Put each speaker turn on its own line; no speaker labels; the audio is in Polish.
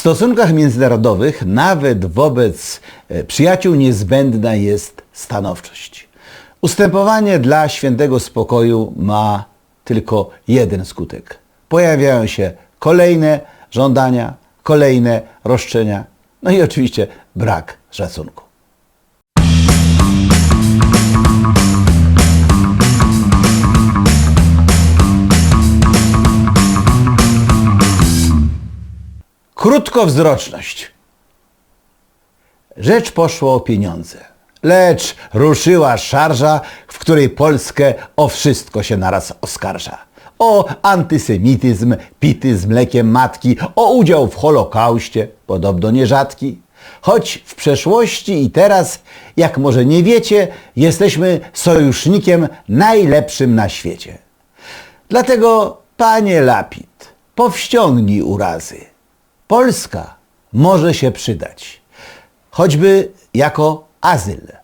stosunkach międzynarodowych, nawet wobec e, przyjaciół, niezbędna jest stanowczość. Ustępowanie dla świętego spokoju ma tylko jeden skutek. Pojawiają się kolejne żądania, kolejne roszczenia, no i oczywiście brak szacunku. Krótkowzroczność. Rzecz poszła o pieniądze. Lecz ruszyła szarża, w której Polskę o wszystko się naraz oskarża. O antysemityzm, pity z mlekiem matki, o udział w Holokauście, podobno nierzadki. Choć w przeszłości i teraz, jak może nie wiecie, jesteśmy sojusznikiem najlepszym na świecie. Dlatego, panie Lapid, powściągnij urazy. Polska może się przydać, choćby jako azyl.